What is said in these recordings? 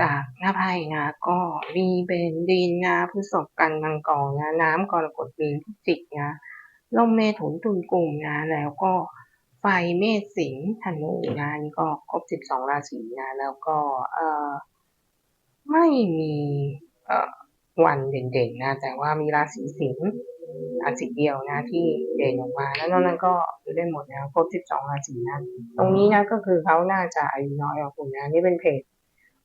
จากหน้าไพ่นะก็มีเป็นดินนะพฤษภกันมังกรนะน้ำกรกฎมีพิจิกนะลมเมถุนตุลกลุ่มนะ แล้วก็ไฟเมษสิงห์ธนูนะนี่ก็ครบสิบสองราศีนะ แล้วก็เออไม่มีเออวันเด่นๆนะ แต่ว่ามีราศีสิงห์ราศีเดียวนะ ที่เด่นออกมา แล้วนอกนั้นก็ดูได้หมดนะครบสิบสองราศีนะ ตรงนี้นะก็คือเขาน่าจะอายุน้อยกว่าคุณนะ นี่เป็นเพจ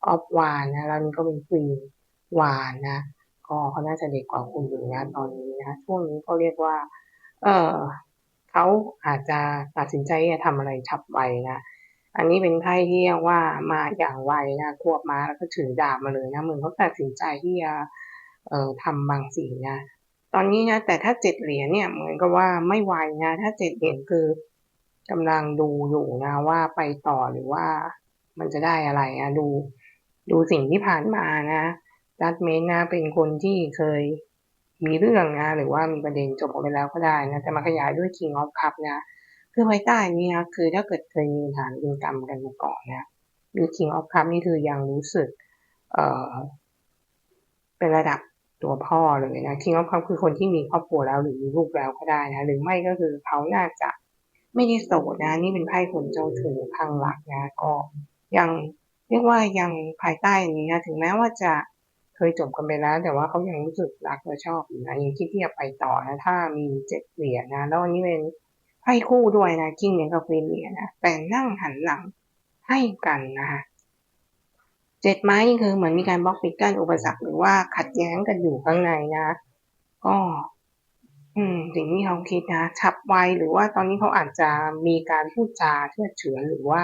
ออฟวานนะแล้วนี่ก็เป็นควีนวานนะก็เขาน่าจะเด็กกว่าคุณอยู่นะตอนนี้นะช่วงนี้ก็เรียกว่า เออเขาอาจจะตัดสินใจจะทำอะไรฉับไวนะอันนี้เป็นไพ่ที่เรียกว่ามาอย่างไวนะควบมาแล้วก็ถือดาบมาเลยนะเหมือนเขาตัดสินใจที่จะเอ่อทำบางสิ่งนะตอนนี้นะแต่ถ้าเจ็ดเหรียญเนี่ยเหมือนกับว่าไม่ไวนะ ถ้าเจ็ดเหรียญคือกำลังดูอยู่นะว่าไปต่อหรือว่ามันจะได้อะไรนะดู ดูสิ่งที่ผ่านมานะจัดเมนนะเป็นคนที่เคยมีเรื่องนะ หรือว่ามีประเด็นจบไปแล้วก็ได้นะแต่มาขยายด้วย King of Cup นะคือภายใต้นี้นะคือถ้าเกิดเคยมีฐานเป็นกรรมกันมาก่อนนะมี King of Cup นี่คือยังรู้สึกเอ่อเป็นระดับตัวพ่อเลยนะ King of Cup คือคนที่มีครอบครัวแล้วหรือมีลูกแล้วก็ได้นะหรือไม่ก็คือเขาน่าจะไม่ได้โสดนะ นี่เป็นไพ่คนเจ้าชู้ข้างหลักนะ ก็ยัง เรียกว่ายังภายใต้นี้นะถึงแม้ว่าจะเคยจบกันไปแล้ว แต่ว่าเขายังรู้สึกรักและชอบอยู่นะยังคิดที่จะไปต่อนะถ้ามีเจ็ดเหรียญนะแล้วอันนี้เป็นไพ่คู่ด้วยนะกิ้งเหรียญกับควีนเหรียญนะแต่นั่งหันหลังให้กันนะคะเจ็ดไม้นี่คือเหมือนมีการบล็อกปิดกั้นอุปสรรคหรือว่าขัดแย้งกันอยู่ข้างในนะก็อืมสิ่งที่เขาคิดนะฉับไวหรือว่าตอนนี้เขาอาจจะมีการพูดจาเชื่อเฉือนหรือว่า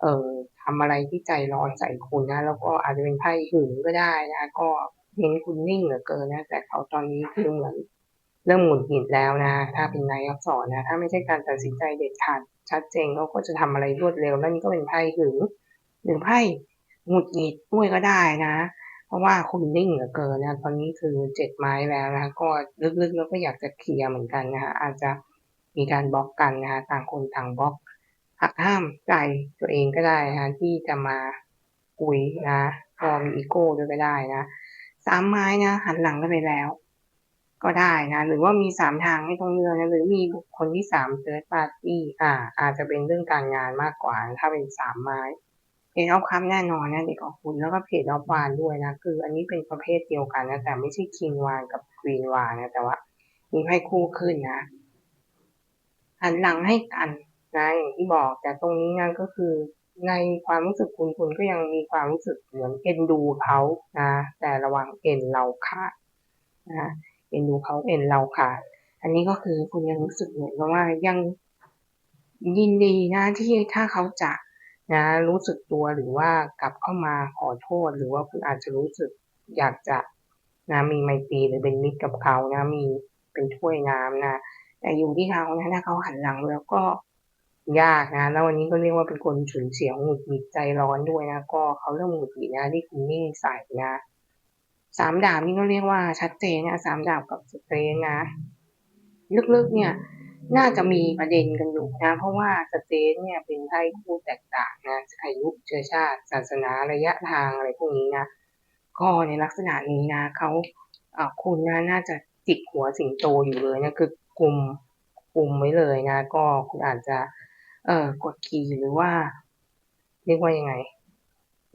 เออ ทำอะไรที่ใจร้อนใส่คุณนะ แล้วก็อาจจะเป็นไพ่หึงก็ได้นะ ก็เห็นคุณนิ่งเหลือเกินนะ แต่เขาตอนนี้คือเหมือนเริ่มหงุดหงิดแล้วนะ ถ้าเป็นนายอักษรนะ ถ้าไม่ใช่การตัดสินใจเด็ดขาดชัดเจนเขาก็จะทำอะไรรวดเร็วแล้วนี่ก็เป็นไพ่หึงหรือไพ่หงุดหงิดด้วยก็ได้นะ เพราะว่าคุณนิ่งเหลือเกินนะ ตอนนี้คือเจ็ดไม้แล้วนะ ก็ลึกๆแล้วก็อยากจะเคลียร์เหมือนกันนะคะอาจจะมีการบล็อกกันนะคะต่างคนต่างบล็อก หักห้ามใจตัวเองก็ได้นะที่จะมาคุยนะพอมีอีโก้ด้วยก็ได้นะสามไม้นะหันหลังกันไปแล้ว ก็ได้นะหรือว่ามีสามทางให้ต้องเลือกนะหรือมีบุคคลที่สามเติร์ดปาร์ตี้อ่า อาจจะเป็นเรื่องการงานมากกว่า ถ้าเป็นสามไม้เพจออฟคัพแน่นอนนะเด็กของคุณแล้วก็เพจออฟวานด้วยนะคือ อันนี้เป็นประเภทเดียวกันนะแต่ไม่ใช่คิงวานกับควีนวานนะแต่ว่ามีไพ่คู่ขึ้นนะหันหลังให้กัน นะอย่างที่บอกแต่ตรงนี้นะก็คือในความรู้สึกคุณคุณก็ยังมีความรู้สึกเหมือนเอ็นดูเขานะแต่ระวังเอ็นเราขาดนะเอ็นดูเขาเอ็นเราขาดอันนี้ก็คือคุณยังรู้สึกเหมือนกับว่ายังยินดีนะที่ถ้าเขาจะนะรู้สึกตัวหรือว่ากลับเข้ามาขอโทษ หรือว่าคุณอาจจะรู้สึกอยากจะนะมีไมตรีหรือเป็นมิตรกับเขานะมีเป็นถ้วยน้ำนะแต่อยู่ที่เขานะถ้าเขาหันหลังแล้วก็ ยากนะแล้ววันนี้ก็เรียกว่าเป็นคนฉุนเฉียวหงุดหงิดใจร้อนด้วยนะก็เขาเริ่มหงุดหงิดนะที่คุณนิ่งใส่นะสามดาบนี่ก็เรียกว่าชัดเจนนะสามดาบกับสเตรนนะลึกๆเนี่ยน่าจะมีประเด็นกันอยู่นะ เพราะว่าสเตนเนี่ยเป็นไพ่คู่แตกต่างนะอายุเชื้อชาติ ศาสนาระยะทางอะไรพวกนี้นะก็ในลักษณะนี้นะเขาเคุณนะน่าจะจิกหัวสิงโตอยู่เลยนะคือกลุ่มกลุ่มไว้เลยนะ ก็คุณอาจจะ เอ่อกดขี่หรือว่า เรียกว่ายังไง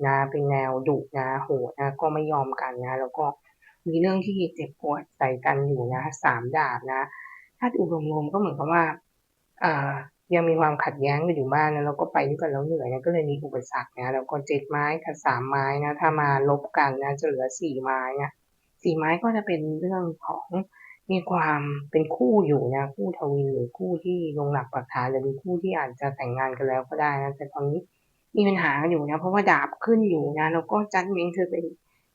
นะเป็นแนวดุนะโหดนะ ก็ไม่ยอมกันนะ แล้วก็มีเรื่องที่เจ็บปวดใส่กันอยู่นะสามดาบนะ ถ้าดูรวมๆก็เหมือนกับว่าเอ่อยังมีความขัดแย้งกันอยู่บ้างนะแล้วก็ไปด้วยกันแล้วเหนื่อยนะก็เลยมีอุปสรรคนะแล้วก็เจ็ดไม้กับสามไม้นะ ถ้ามาลบกันนะจะเหลือสี่ไม้นะสี่ไม้ก็จะเป็นเรื่องของ มีความเป็นคู่อยู่นะ คู่ทวินหรือคู่ที่ลงหลักปักฐานหรือเป็นคู่ที่อาจจะแต่งงานกันแล้วก็ได้นะแต่ตอนนี้มีปัญหากันอยู่นะ เพราะว่าดาบขึ้นอยู่นะแล้วก็จัดเมนคือเป็น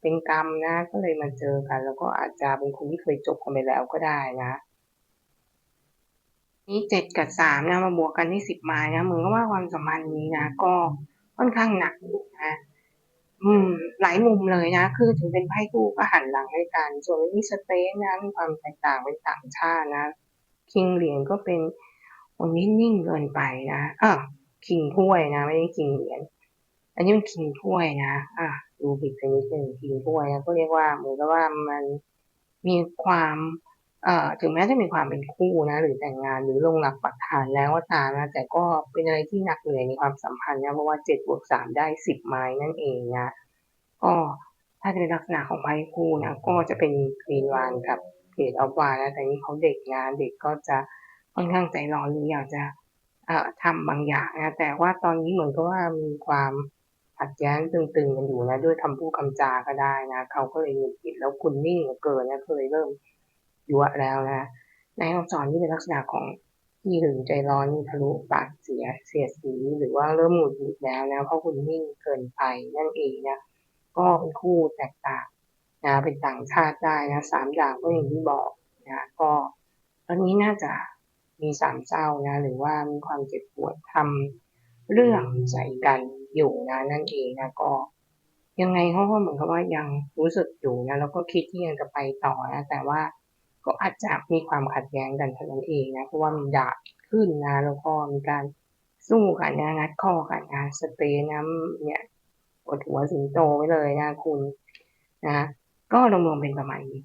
เป็นกรรมนะ ก็เลยมาเจอกัน แล้วก็อาจจะเป็นคนที่เคยจบกันไปแล้วก็ได้นะนี่เจ็ดกับสามนะมาบวกกันที่สิบไม้นะเหมือนกับว่าความสัมพันธ์นี้นะ ก็ค่อนข้างหนักนะ อืม หลายมุมเลยนะ คือถึงเป็นไพ่คู่ก็หันหลังให้กัน ส่วนที่สเตนนะ มีความแตกต่างเป็นต่างชาตินะ คิงเหรียญก็เป็นคนนิ่งเกินไปนะเออคิงถ้วยนะ ไม่ได้คิงเหรียญ อันนี้มันคิงถ้วยนะ อะดูผิดไปนิดหนึ่งคิงถ้วยนะก็เรียกว่าเหมือนกับว่ามันมีความ ถึงแม้จะมีความเป็นคู่นะหรือแต่งงานหรือลงหลักปักฐานแล้วก็ตามนะแต่ก็เป็นอะไรที่หนักเหนื่อยในความสัมพันธ์นะเพราะว่าเจ็ดบวกสามได้สิบไม้นั่นเองนะก็ถ้าจะเป็นลักษณะของไพ่คู่นะก็จะเป็นกรีนวานกับเกตออฟวานนะแต่นี่เขาเด็กนะเด็กก็จะค่อนข้างใจร้อนหรืออยากจะทำบางอย่างนะแต่ว่าตอนนี้เหมือนกับว่ามีความขัดแย้งตึงๆกันอยู่นะด้วยคำพูดคำจาก็ได้นะเขาก็เลยหงุดหงิดแล้วคุณนิ่งเหลือเกินนะก็เลยเริ่ม ยั่วแล้วนะในคำสอนที่เป็นลักษณะของที่หึงใจร้อนทะลุปากเสียเสียสีหรือว่าเริ่มหงุดหงิดแล้วนะเพราะคุณนิ่งเกินไปนั่นเองนะก็เป็นคู่แตกต่างนะเป็นต่างชาติได้นะสามอย่างก็อย่างที่บอกนะก็ตอนนี้น่าจะมีสามเศร้านะหรือว่ามีความเจ็บปวดทำเรื่องใจกันอยู่นะนั่นเองนะก็ยังไงเขาก็เหมือนกับว่ายังรู้สึกอยู่นะแล้วก็คิดที่ยังจะไปต่อนะแต่ว่า ก็อาจจะมีความขัดแย้งกันเท่านั้นเองนะเพราะว่ามีดาบขึ้นนะแล้วก็มีการสู้กันนะงัดข้อกันนะสเตย์น้ำเนี่ยปวดหัวสิงโตไว้เลยนะคุณนะก็รวมๆเป็นประมาณนี้